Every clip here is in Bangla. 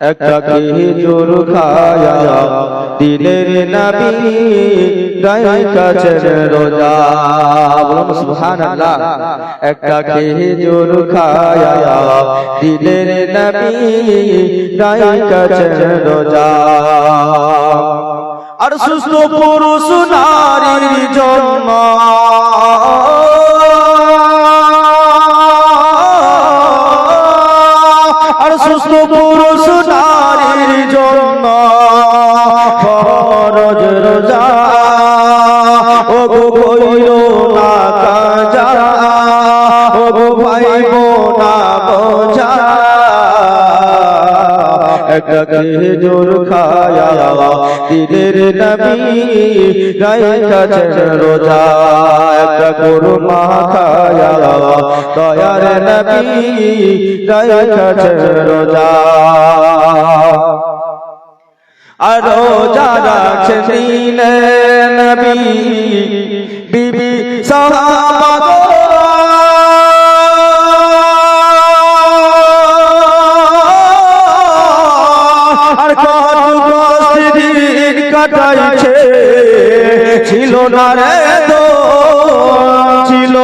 একটা খেজুর খায়া, দিলের নবী গায় কাছের রোজা। বলুন সুবহানাল্লাহ, একটা খেজুর খায়া নবী কাছের রোজা। আর সুস্থ পুরুষ নারীর জন্ম। খেজুর খায়া দিলের নবী গায়ে কাছে রোজা। একটা কুরমা খায়া দয়ার নবী গায়ে কাছে রোজা। আর রোজা রাখছে নবী। বিবি সাহাবা ছিল তো ছিল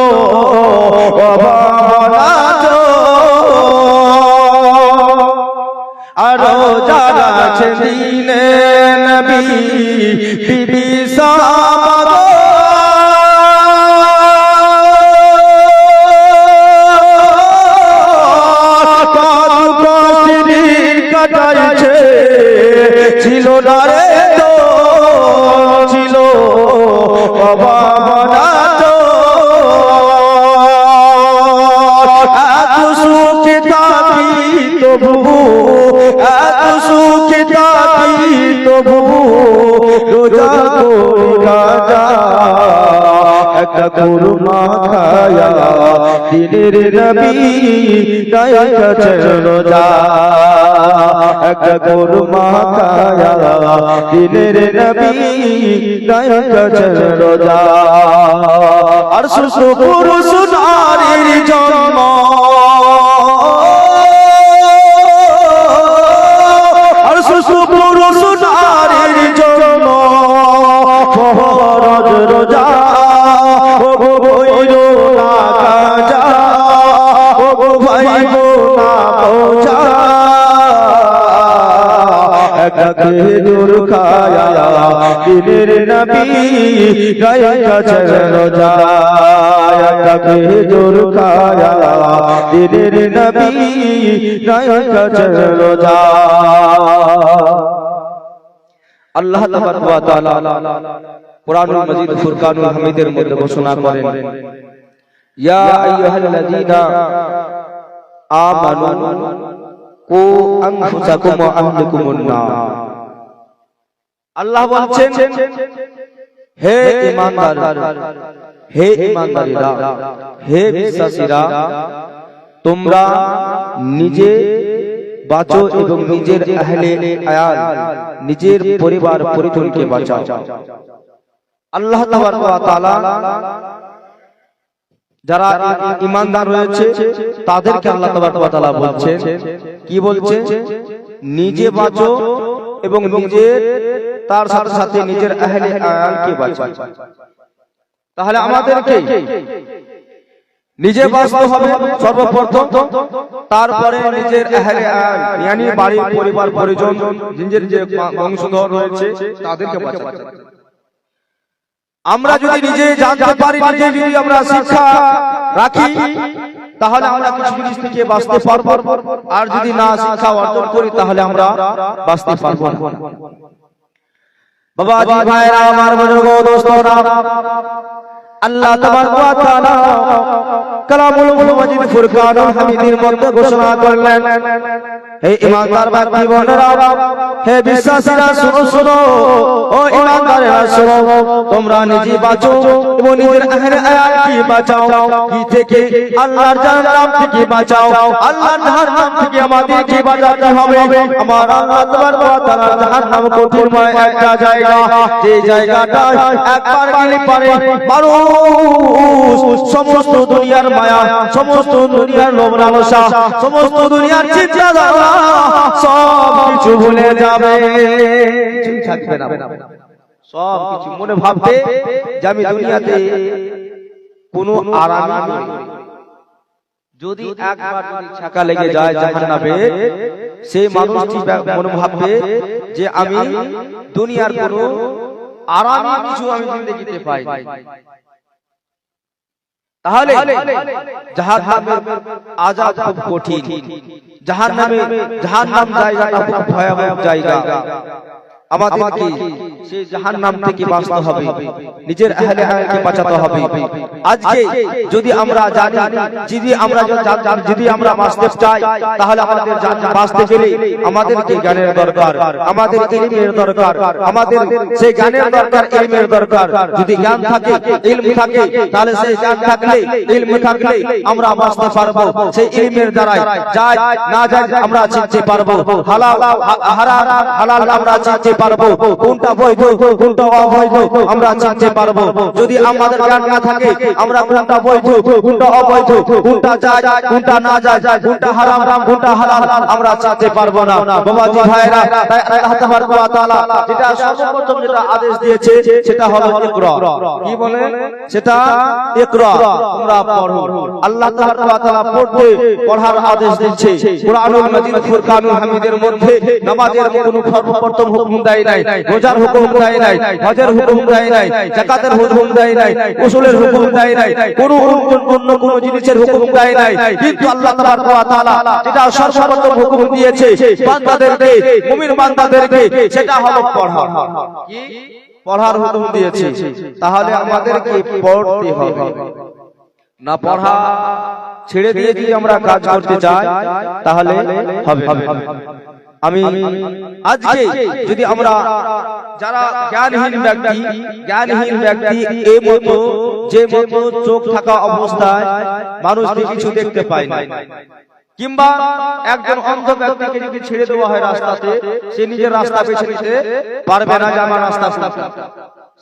আর যারা আছে নবী বিবি কাটাইছে ছিল না রে বাবা একটা মাথায়া দিনের নবী গায়ে কাছে যা। তখন মাথায়া দিনের নবী গায়ে কাছে যা। আর সুসু পুরুষ নারীর জন্ম খায়া, দিনের নবী আল্লাহ তাবারক মাজিদ, ফুরকানুল হামিদের মধ্যে ঘোষণা করেন, ইয়া আইয়ুহাল্লাযীনা আমানু কু আনফুসাকুম ওয়া আহলিকুমুন নার। আল্লাহ বলছেন হে ঈমানদার হে ঈমানদারেরা হে বিশ্বাসীরা তোমরা নিজে বাঁচো এবং নিজের আহলে আয়াল নিজের পরিবার পরিজনকে বাঁচাও। আল্লাহ তাআলা যারা ইমানদার রয়েছে তাদেরকে আল্লাহ তাআলা বলছেন কি বলছে নিজে বাঁচো এবং নিজের তার সাথে সাথে নিজের আহলে আয়ালকে বাঁচাও তাহলে আমাদেরকে নিজে বাঁচতে হবে সর্বপ্রথম। তারপরে নিজের আহলে আয়াল ইয়ানি বাড়ি পরিবার পরিজন নিজের যে বংশধর রয়েছে তাদেরকে বাঁচাতে। আমরা যদি নিজে জানতে পারি নিজে যদি আমরা শিক্ষা রাখি তাহলে আমরা কিছু জিনিস থেকে বাঁচতে পারব। আর যদি না শিক্ষা অর্জন করি তাহলে আমরা বাঁচতে পারব না। বাবাজি ভাইরা আমার বুজুর্গ দোস্তরা আল্লাহ তাবারক ওয়া তাআলা কালামুল মাজিদ ফুরকানুল হামিদের মধ্যে ঘোষণা করলেন হে বিশ্বাসীরা, শুনো শুনো, ও ইমানদারেরা, শুনো, তোমরা নিজে বাঁচো এবং নিজের আহলে আয়াত কি বাঁচাও? কি থেকে আল্লাহর জাহান্নাম থেকে বাঁচাও? আল্লাহর জাহান্নাম থেকে আমাদেরকে বাঁচাতে হবে? আমার আল্লাহ তাবারক ওয়া তাআলা জাহান্নাম কঠিনময় একটা জায়গা। যে জায়গাটা একবার গেলে পারে মানুষ, সমস্ত দুনিয়ার মায়া সমস্ত দুনিয়ার লোভ লালসা সমস্ত দুনিয়ার চিন্তাধারা সব কিছু ভুলে যাবে। থাকবে না সব কিছু মনে ভাববে যে আমি দুনিয়াতে কোনো আরাম নেই যদি একবার যদি ছাকা লেগে যায় জাহান্নামে সেই মানুষটি মনে ভাববে যে আমি দুনিয়ার কোনো আরামী কিছু আমি জিন্দগিতে পাই তাহলে জাহান্নামের আযাব খুব কঠিন। জাহান্নামে জাহান্নাম জায়গাটা খুব ভয়াবহ জায়গা। আমাদেরকে সেই জাহান্নাম থেকে বাঁচতে হবে। নিজের আহলে হায়াতকে বাঁচাতে হবে। আজকে যদি আমরা জানি যদি আমরা যদি আমরা বাঁচতে চাই তাহলে আমাদের বাঁচতে গেলে আমাদেরকে জ্ঞানের দরকার? আমাদের ইলমের দরকার। আমাদের সেই জ্ঞানের দরকার ইলমের দরকার। যদি জ্ঞান থাকে ইলম থাকে তাহলে সেই জ্ঞান থাকলে ইলম থাকলে আমরা বাঁচতে পারব। সেই ইলমের দ্বারাই যায় না যায় আমরা চিনতে পারব। হালাল হারাম হালাল আমরা চিনতে পারব কোনটা বৈধ কোনটা অবৈধ আমরা চিনতে পারব। যদি আমাদের জ্ঞান না থাকে আমরা কোনটা বৈধ কোনটা অবৈধ কোনটা যায় কোনটা না যায় কোনটা হারাম কোনটা হালাল আমরা চিনতে পারব না। বাবাজি ভাইরা তাই আল্লাহ তাবারক ওয়া তাআলা যেটা সর্বপ্রথম যেটা আদেশ দিয়েছে সেটা হলো ইকরা। কি বলে? সেটা ইকরা তোমরা পড়ো। আল্লাহ তাবারক ওয়া তাআলা পড়তে পড়ার আদেশ দিচ্ছে কোরআনুল মাজিদ ফুরকানুল হামিদের মধ্যে নামাজের কোনো সর্বপ্রথম হুকুম দেয় নাই। রোজার হুকুম দেয় নাই, হজের হুকুম দেয় নাই যাকাতের হুকুম দেয় নাই, উসুলের হুকুম দেয় নাই অন্য- জিনিসের হুকুম দেয় নাই। কিন্তু আল্লাহ তাবারক ওয়া তাআলা যেটা সর্বপ্রথম হুকুম দিয়েছে, বান্দাদেরকে, মুমিন বান্দাদেরকে, সেটা হলো পড়া। কি? পড়ার হুকুম দিয়েছে। তাহলে পড়তে হবে। না পড়া, ছেড়ে দিয়ে যদি আমরা কাজ করতে চাই, তাহলে হবে। আমি আজকে যদি আমরা যারা জ্ঞানহীন ব্যক্তি জ্ঞানহীন ব্যক্তি এই মতো যে মতো চোখ থাকা অবস্থায় মানুষ কিছু দেখতে পায় না কিংবা একজন অন্ধ ব্যক্তিকে যদি ছেড়ে দেওয়া হয় রাস্তাতে সে নিজের রাস্তা বেছে নিতে পারবে না যে আমার রাস্তা।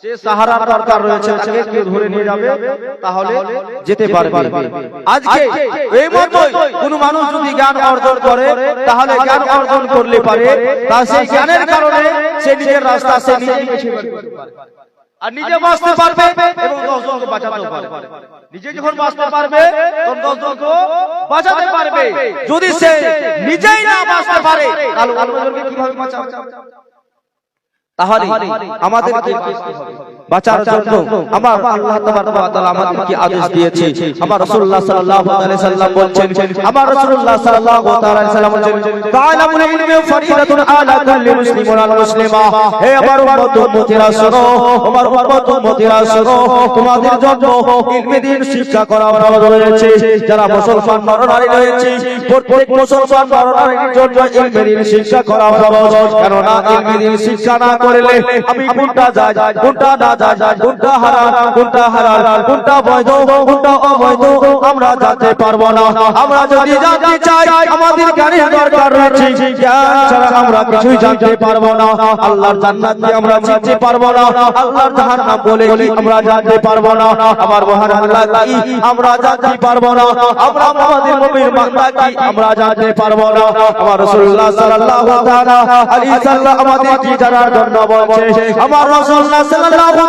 সে সাহারার দরকার রয়েছে তাকে কেউ ধরে নিয়ে যাবে তাহলে যেতে পারবে। আজকে এই মতোই কোন মানুষ যদি জ্ঞান অর্জন করে তাহলে জ্ঞান অর্জন করলে পারে। তা সেই জ্ঞানের কারণে সে নিজের রাস্তা সে নিজে বেছে পারে। আর নিজে বাঁচতে পারবে এবং দশজনকে বাঁচাতে পারবে। নিজে যখন বাঁচতে পারবে তখন দশজনকে বাঁচাতে পারবে। যদি সে নিজেই না বাঁচতে পারে তাহলে অন্যজনকে কীভাবে বাঁচাবে? তাহলে আমাদেরকে বাঁচার জন্য আমার আল্লাহ তাবারক ওয়া তাআলা আমাদেরকে আদেশ দিয়েছে। আমার রাসূলুল্লাহ সাল্লাল্লাহু আলাইহি সাল্লাম বলছেন আমার রাসূলুল্লাহ সাল্লাল্লাহু আলাইহি সাল্লাম বলছেন তাআলামুল ইলমি ফরিদাতুন আলা কুল্লি মুসলিমিন ওয়াল মুসলিমা। হে আমার উম্মত উম্মতিরা শোনো আমার উম্মত উম্মতিরা শোনো তোমাদের জন্য ইলমি দিন শিক্ষা করা ফরজ রয়েছে। যারা মুসলমান নরনারী রয়েছে প্রত্যেক মুসলমান নরনারীর জন্য ইলমি দিন শিক্ষা করা ফরজ কেননা ইলমি দিন শিক্ষা না করলে আমি কোনটা যায় কোনটা না যায় কোনটা হারাম কোনটা হারাম কোনটা বৈধ কোনটা অবৈধ, আমরা জানতে পারব না। আমরা যদি জানতে চাই, আমাদের জ্ঞানের দরকার রয়েছে। আমরা কিছুই জানতে পারব না। আল্লাহর জান্নাত কি আমরা চিনতে পারব না। আল্লাহর জাহান্নাম বলে আমরা জানতে পারব না? আমার মহান আল্লাহ কি আমরা জানতে পারব না? আমরা আমাদের মুমিন বান্দা কি আমরা জানতে পারব না? আমার রাসূলুল্লাহ সাল্লাল্লাহু তাআলা আলাইহি সাল্লাম আমাদের কি জানার জন্য বলছে আমার রাসূলুল্লাহ সাল্লাল্লাহু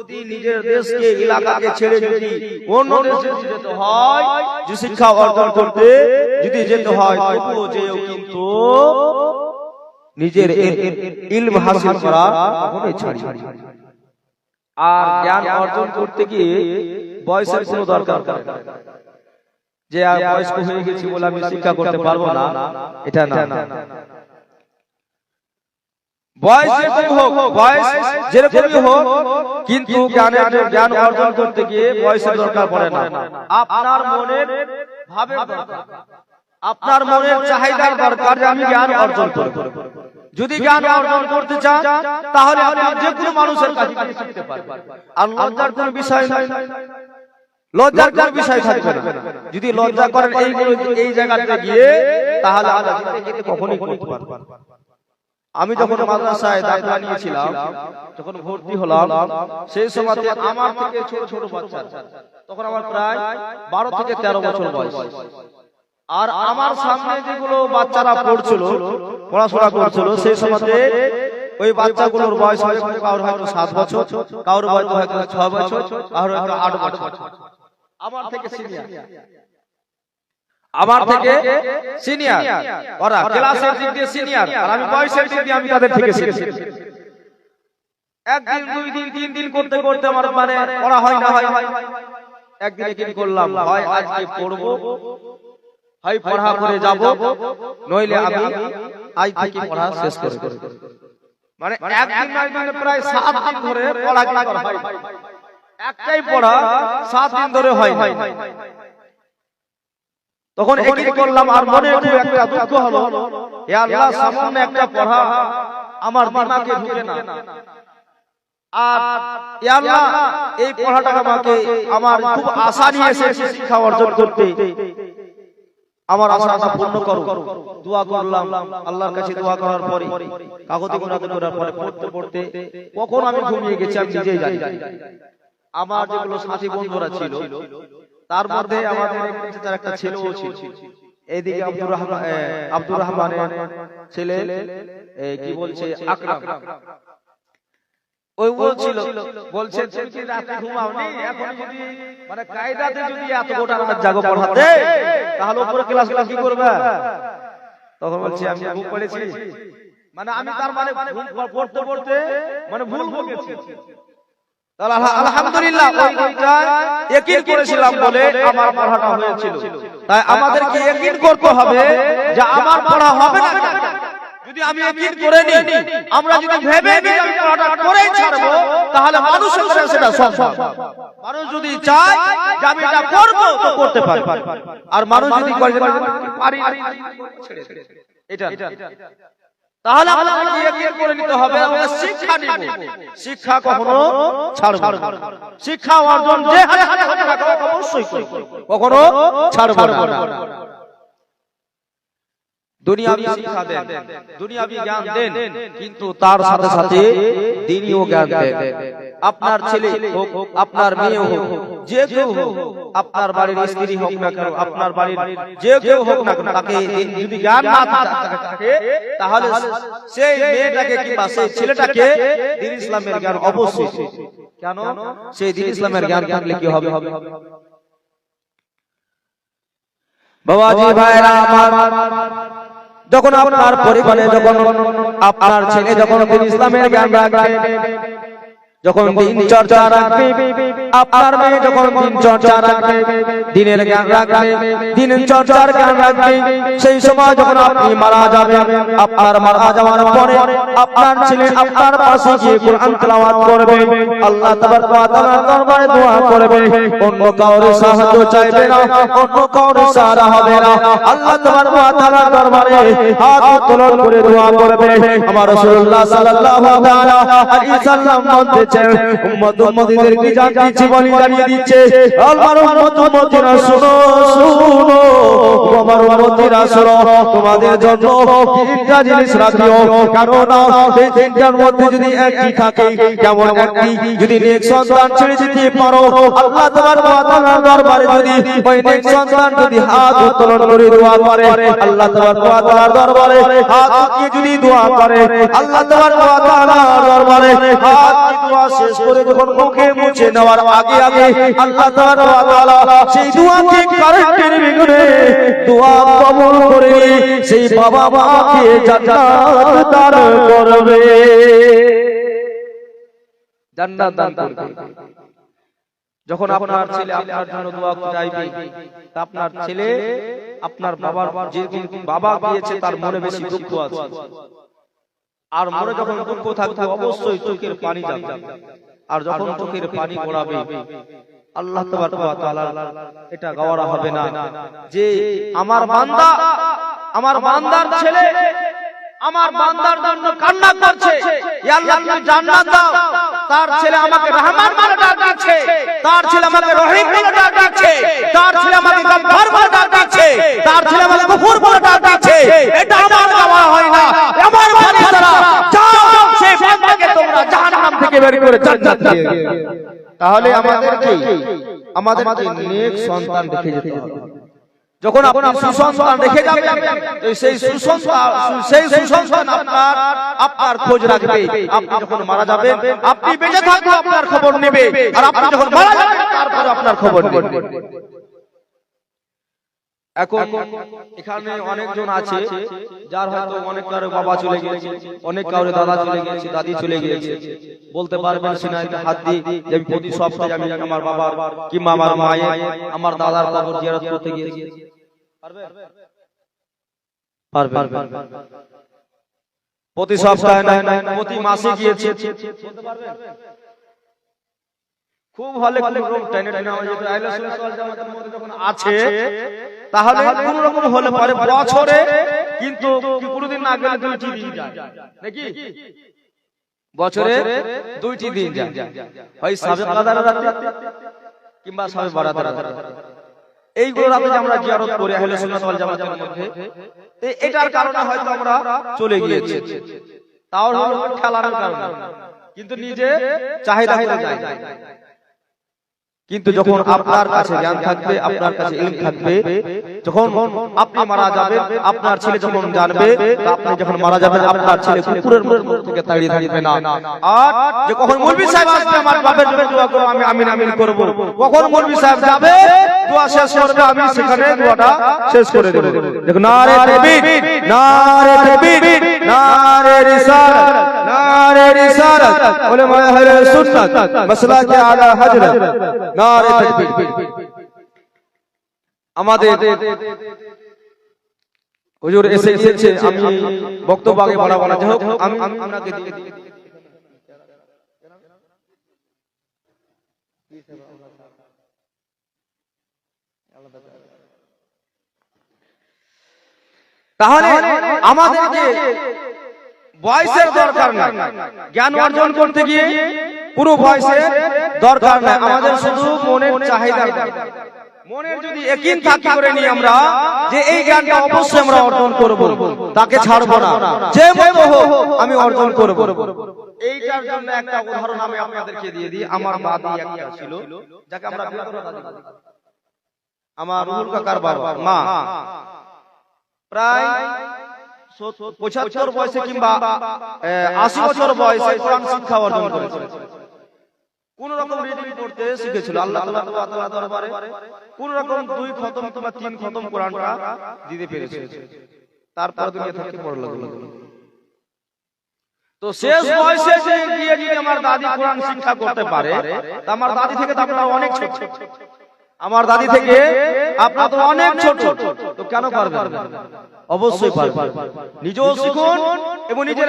যদি নিজের দেশকে এলাকাকে ছেড়ে যদি অন্য দেশে যেতে হয় যে শিক্ষা অর্জন করতে যদি যেতে হয় তবুও যেও কিন্তু নিজের ইলম হাসিল করা কখনোই ছাড়ি। আর জ্ঞান অর্জন করতে গিয়ে বয়সের কোনো দরকার পড়ে না। যে আর বয়স্ক হয়ে গেছি বলে আমি শিক্ষা করতে পারব না এটা না বয়স যেরকম হোক বয়স যেরকমই হোক কিন্তু জ্ঞানের জ্ঞান অর্জন করতে গিয়ে বয়সের দরকার পড়ে না। আপনার মনের ভাবের আপনার মনের চাহিদার দরকার যে আমি জ্ঞান অর্জন করব। যদি জ্ঞান অর্জন করতে চান তাহলে আপনি যে কোনো মানুষের কাছে শিখতে পারবেন। আর লজ্জার কোনো বিষয় নাই। লজ্জার কোনো বিষয় থাকবে না। যদি লজ্জা করেন এইগুলো এই জায়গাতে গিয়ে তাহলে কখনোই করতে পারব না। আমি যখন মাদ্রাসায় দাখিলা নিয়েছিলাম যখন ভর্তি হলাম সেই সময় আমার থেকে ছোট ছোট বাচ্চা তখন আমার প্রায় বারো থেকে তেরো বছর বয়স। আর আমার সামনে যেগুলো বাচ্চারা পড়ছিল পড়াশোনা করছিল সেই সময় ওই বাচ্চাগুলোর বয়স হয়তো কারোর হয়তো সাত বছর কারোর হয়তো হয়তো ছয় বছর কারোর হয়তো আট বছর। আমার থেকে সিনিয়র আমার থেকে সিনিয়র ওরা ক্লাসের দিক দিয়ে সিনিয়র আর আমি বয়সের দিক দিয়ে আমি তাদের থেকে সিনিয়র একদিন দুই দিন তিন দিন করতে করতে আমার মানে পড়া হয় না হয় একদিনে কি করলাম হয় আজকে পড়ব। হয় পড়া করে যাব। নইলে আমি আজ থেকে পড়া শেষ করে দেব। মানে একদিন নয় মানে প্রায় সাত দিন ধরে পড়া করা হয়। একটাই পড়া সাত দিন ধরে হয় হয় তখন একই করলাম? আর মনে খুব একটা দুঃখ হলো এ আল্লাহ সামান্য একটা পড়া আমার দিমাগে ঢুকে না। আর এ আল্লাহ এই পড়াটা আমাকে আমার খুব আশা নিয়ে এসেছি শিক্ষা অর্জন করতে। আমার আশাটা পূর্ণ করো। দোয়া করলাম আল্লাহর কাছে দোয়া করার পরে। কাগজে করার পরে পড়তে পড়তে কখন আমি ঘুমিয়ে গেছি আমি নিজেই জানি। আমার যেগুলো সাথী বন্ধুরা ছিল তার মধ্যে আমাদের তার একটা ছেলেও ছিল। এইদিকে আব্দুর রহমান আব্দুর রহমানের ছেলে কি বলছে? আকরাম। ওই বলছিল বলছে তুমি কি রাতে ঘুমাওনি? এখন যদি মানে কায়দাতে যদি এত গোটা রাত জাগো পড়াতে তাহলে উপরে ক্লাস ক্লাস কি করবে? তখন বলছি আমি ঘুম পড়েছি মানে আমি তার মানে ঘুম পড়তে পড়তে মানে ভুল ভুল গেছি। তাহলে আলহামদুলিল্লাহ ওই ইয়াকিন করেছিলাম বলে আমার পড়াটা হয়েছিল। তাই আমাদেরকে ইয়াকিন করতে হবে? যে আমার পড়া হবে না যদি আমি ইয়াকিন করে নিই আমরা যদি ভেবে নিই আমি পড়াটা করেই ছাড়বো তাহলে মানুষের কাছে সেটা সম্ভব। মানুষ যদি চায় যে আমি এটা করব তো করতে পারে আর মানুষ যদি করে পারি। এটা তাহলে আমাদেরকে করে নিতে হবে আমরা শিক্ষা নিব। শিক্ষা কখনো ছাড়ব শিক্ষা অর্জন যে হারে হারে অবশ্যই কখনো ছাড়ব না। দুনিয়াবি শিক্ষা দেন। দুনিয়াবি জ্ঞান দেন। কিন্তু তার সাথে সাথে দিনীয় জ্ঞান দেন। আপনার ছেলে হোক আপনার মেয়ে হোক যে কেউ হোক আপনার বাড়ির স্ত্রী হোক না কেন আপনার বাড়ির যে কেউ হোক না কেন তাকে দিন- যদি জ্ঞান না থাকে তাহলে সেই মেয়েটাকে কিংবা সেই ছেলেটাকে দিন ইসলামের জ্ঞান অবশ্যই। কেন? সেই দিন ইসলামের জ্ঞান থাকলে কি হবে? বাবাজি ভাইরা আমার যখন আপনার পরিবারে যখন আপনার ছেলে যখন ইসলামের জ্ঞান রাখবে যখন দিন চর্চা রাখবে আপনার মেয়ে যখন দিন চর্চা রাখবে দিনের জ্ঞান রাখবে দিন চর্চার জ্ঞান রাখবে সেই সময় যখন আপনি মারা যাবেন আপনার মারা যাওয়ার পরে আপনার ছেলে আপনার পাশে গিয়ে কোরআন তেলাওয়াত করবে আল্লাহ তাবারক ওয়া তাআলার দরবারে দোয়া করবে অন্য কাউরে সাহায্য চাইবে না অন্য কাউরে সাহারা হবে না আল্লাহ তাবারক ওয়া তাআলার দরবারে হাত উত্তোলন করে দোয়া করবে আমার রাসূলুল্লাহ সাল্লাল্লাহু আলাইহি সাল্লাম বলতেছেন উম্মত উম্মতিদেরকে যা কিছু বলি জানিয়ে দিচ্ছে। আমার উম্মত উম্মতিরা শুনো শুনো। আমার উম্মতিরা শুনো। তোমাদের জন্য তিনটা জিনিস রাখিও। কারণ সেই তিনটার মধ্যে যদি একটি থাকে যেমন একটি যদি নেক সন্তান ছেড়ে দিতে পারো আল্লাহ তোমার তাআলার দরবারে যদি ওই নেক সন্তান যদি হাত উত্তোলন করে দোয়া করে আল্লাহ তোমার তাআলার দরবারে হাত উঠিয়ে যদি দোয়া করে আল্লাহ তোমার তাআলার দরবারে হাত দিয়ে শেষ করে যখন মুখে মুছে নেওয়ার আগে আগে আল্লাহ তাআলা সেই দোয়াকে কারেন্টের দোয়া কবুল করে সেই বাবা মাকে জান্নাত দান করবে। জান্নাত দান করবে। যখন আপনার ছেলে আপনার জন্য দোয়া চাইবে, তা আপনার ছেলে, আপনার বাবার যে বাবা গিয়েছে, তার মনে বেশি দুঃখ আছে। আর মনে যখন দুঃখ থাকবে অবশ্যই চোখের পানি যাবে। আর যখন চোখের পানি গড়াবে আল্লাহ তাআলা এটা গাওয়ারা হবে না। যে আমার বান্দা আমার বান্দার ছেলে আমার বান্দার জন্য কান্না করছে ইয়া আল্লাহ তুমি জান্নাত দাও তার ছেলে আমাকে রহমান বলে ডাকছে তার ছেলে আমাকে রহিম বলে ডাকছে তার ছেলে আমাকে গফফার বলে ডাকছে তার ছেলে আমাকে গফুর বলে ডাকছে এটা আমার গাওয়া হয় না আমার বান্দারা যাও সেই বান্দাকে তোমরা জাহান্নাম থেকে বের করে জান্নাত দিয়ে দিও। তাহলে আমাদেরকে আমাদেরকে নেক সন্তান রেখে যেতে হবে যখন আপনার সুসন্তান রেখে যাবেন সেই সুসন্তান সেই সুসন্তান আপনার আপনার খোঁজ রাখবে। আপনি যখন মারা যাবেন আপনি বেঁচে থাকবেন আপনার খবর নেবে। আর আপনি যখন মারা যাবেন তারপর আপনার খবর নেবে। এখন এখানে অনেকজন আছে যার হয়তো অনেক কারও বাবা চলে গিয়েছে অনেক কারও দাদা চলে গিয়েছে দাদি চলে গিয়েছে বলতে পারবেন সিনাই হাত দিয়ে যে আমি প্রতি সপ্তাহে আমি আমার বাবার কিংবা আমার মায়ের আমার দাদার কবর জিয়ারত করতে গিয়েছি। প্রতি সপ্তাহে প্রতি মাসে গিয়েছে। খুব ভালো খুব টেনে টেনে আমাদের যেটা আহলে সুন্নাত ওয়াল জামাতের মধ্যে যখন আছে তাহলে কোন রকম হলে পারে বছরে কিন্তু কোনদিন না গেলে দুইটি দিন যায়। নাকি? বছরে দুইটি দিন যায়। হয় সাবে কাদার রাতে কিংবা সাবে বারাতের রাতে এইগুলো রাতে আমরা জিয়ারত করি আহলে সুন্নাত ওয়াল জামাতের মধ্যে। এটার কারণে হয়তো আমরা চলে গিয়েছি। তাও হলো খেলার কারণে। কিন্তু নিজে চাহিদা হয়ে যায়। কিন্তু যখন আপনার কাছে জ্ঞান থাকবে আপনার কাছে ইলম থাকবে যখন আপনি মারা যাবেন, আপনার ছেলে যখন জানবে আপনি যখন মারা যাবেন, আপনার ছেলে কুকুরের মুখ থেকে তাড়িয়ে থাকবে না। আর যে কখন মৌলভী সাহেব আসবে, আমার বাপের জন্য দোয়া করব আমি আমিন আমিন করব। কখন মৌলভী সাহেব যাবে, দোয়া শেষ করবে, আমি সেখানে দোয়াটা শেষ করে দেব। দেখো, নারে তাকবীর নারে তাকবীর, নারে রিসালাত নারে রিসালাত। উলামা আহলে সুন্নাত, মাসলাকে আলা হযরত নারে তাকবীর। আমাদের হুজুর এসে এসেছে আমি বক্তব্য আগে বাড়াবো না। যাই হোক আমি আপনাকে তাহলে আমাদেরকে বয়সের দরকার নাই। জ্ঞান অর্জন করতে গিয়ে পুরো বয়সের দরকার নাই। আমাদের শুধু মনের চাহিদা মনের যদি একিন থাকি করে নিয়ে আমরা যে এই জ্ঞানটা অবশ্যই আমরা অর্জন করব তাকে ছাড়বো না। যে মতো হোক আমি অর্জন করব। এইটার জন্য একটা উদাহরণ আমি আপনাদেরকে দিয়ে দিই। আমার দাদি একটা ছিল যাকে আমরা। আমার রুহুল কাকার বাবা মা। প্রায় পঁচাত্তর বয়সে কিংবা আশি বছর বয়সে কোরআন শিক্ষা অর্জন করেছে। কোন রকম রিডিং করতে শিখেছিল। আল্লাহ তাআলা দরবারে। কোন রকম দুই খতম কিংবা তিন খতম কোরআনটা দিতে পেরেছে। তারপর দুনিয়া থেকে পড়ল তো শেষ বয়সে গিয়ে যদি আমার দাদি কোরআন শিক্ষা করতে পারে তা আমার দাদি থেকে তো আপনারা অনেক ছোট। আমার দাদি থেকে আপনারা তো অনেক ছোট। তো কেন পারবেন অবশ্যই পারবেন। নিজেও শিখুন এবং নিজের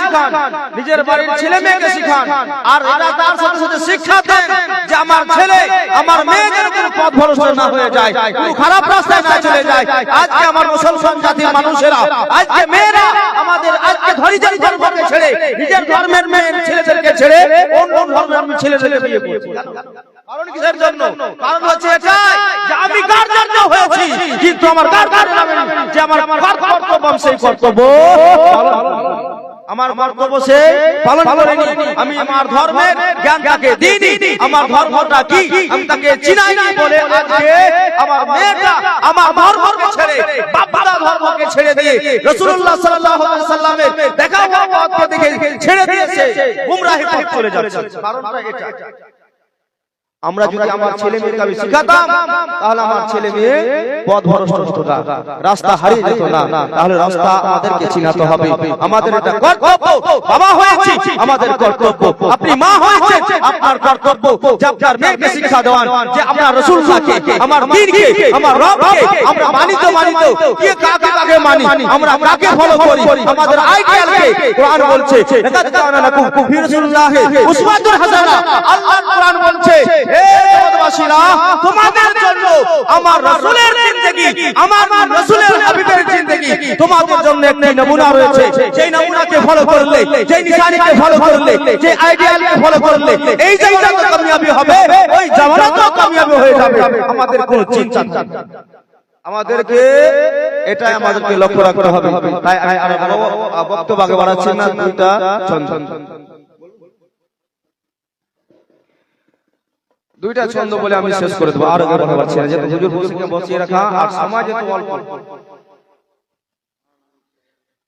শিখান। নিজের বাড়ির ছেলে মেয়েকে শিখান। আর এরা তার সাথে সাথে শিক্ষা দেন। যে আমার ছেলে আমার মেয়ে কোনো পথ ভরসা না হয়ে যায়। কোনো খারাপ রাস্তায় না চলে যায়। আজকে আমার মুসলমান জাতির মানুষেরা আজকে মেয়েরা আমাদের আজকে ধরিজন ধর্মকে ছেড়ে নিজের ধর্মের মেয়ের ছেলেদেরকে ছেড়ে অন্য ধর্মের ছেলেদেরকে বিয়ে করছে। কিসের জন্য। কারণ হচ্ছে এটাই যে আমি গার্জেন হয়েছি কিন্তু আমার গার্জেন যে আমার কর্তব্য সেই কর্তব্য। আমার কর্তব্য সে পালন করেনি। আমি আমার ধর্মের জ্ঞান তাকে দিইনি। আমার ধর্মটা কি? আমি তাকে চিনাইনি বলে আজকে আমার মেয়েটা আমার ধর্মকে ছেড়ে ধর্মকে ছেড়ে দিয়ে রাসূলুল্লাহ সাল্লাল্লাহু আলাইহি সাল্লামের দেখা হওয়া পথকে দেখে ছেড়ে দিয়েছে গুমরাহি পথ চলে যাচ্ছে। কারণটা এটা। আমরা যদি আমার ছেলে মেয়েকে আমি শিখাতাম তাহলে আমার ছেলে মেয়ে পথ ভরসা হতো না রাস্তা হারিয়ে যেত না তাহলে রাস্তা আমাদেরকে চিনাতে হবে। আমাদের এটা কর্তব্য বাবা হয়েছি আমাদের কর্তব্য। আপনি মা হয়েছে আপনার কর্তব্য। যে আপনার মেয়েকে শিক্ষা দেওয়ান যে আপনার রসুলকে আমার দিনকে আমার রবকে আমরা মানি তো মানি তো কে কাকে কাকে মানি? আমরা কাকে ফলো করি? আমাদের আইডিয়ালকে কোরআন বলছে লাকাদ কানা লাকুম ফি রাসূলিল্লাহি উসওয়াতুন হাসানাহ আল্লাহর কোরআন বলছে তোমাদের জন্য আমার রাসূলের জিন্দেগি, আমার রাসূলের হাবিবের জিন্দেগি তোমাদের জন্য একটি নমুনা রয়েছে। সেই নমুনাকে ফলো করলে সেই নিশানিকে ফলো করলে যে আইডিয়ালকে ফলো করলে, এই জায়গাটা তো কামিয়াবি হবে, ওই জামানাতেও কামিয়াবি হয়ে যাবে। আমাদের কোনো চিন্তা আমাদেরকে এটাই আমাদেরকে লক্ষ্য রাখতে হবে। তাই বক্তব্য আগে বাড়াচ্ছি না, দুইটা দুইটা ছন্দ বলে আমি শেষ করে দেবো আর বলতে পারছি না যেহেতু হুজুর বসে বসিয়ে রাখা আর সমাজে তো অল্প।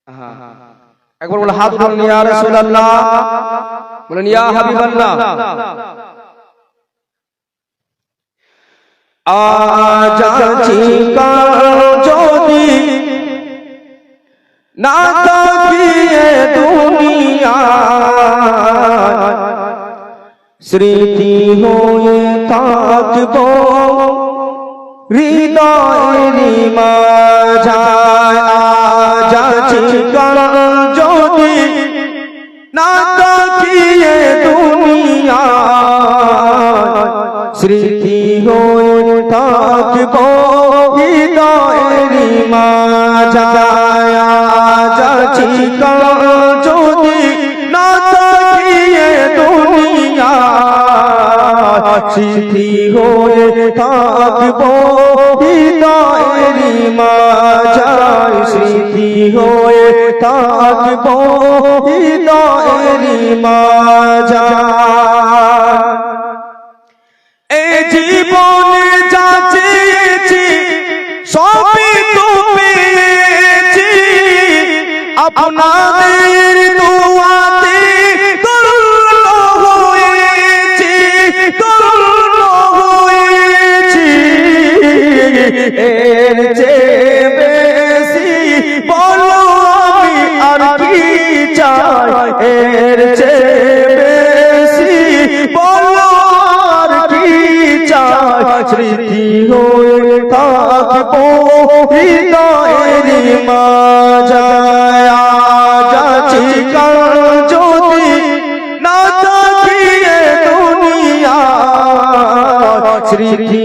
হ্যাঁ, হ্যাঁ। একবার বলে হাত উঠান ইয়া রাসূলুল্লাহ। বলেন ইয়া হাবিবাল্লাহ। আজাছি যদি না তাকিয়ে দুনিয়া স্মৃতি হয়ে থাকব। হৃদয়ের মাঝায় আজাছি যদি না তাকিয়ে দুনিয়া। স্মৃতি হয়ে থাকব হৃদয়ের মাঝায় যাচ্ছি যদি না তাকিয়ে দুনিয়া। স্মৃতি হয়ে থাকব, হৃদয়ের মাঝায় স্মৃতি হয়ে থাকব, হৃদয়ের মাঝায়। এই জীবনে যা সবই তো আপনাদের থাকব হৃদয়ের মাঝায় যাচ্ছি যদি না তাকিয়ে দুনিয়া। স্মৃতি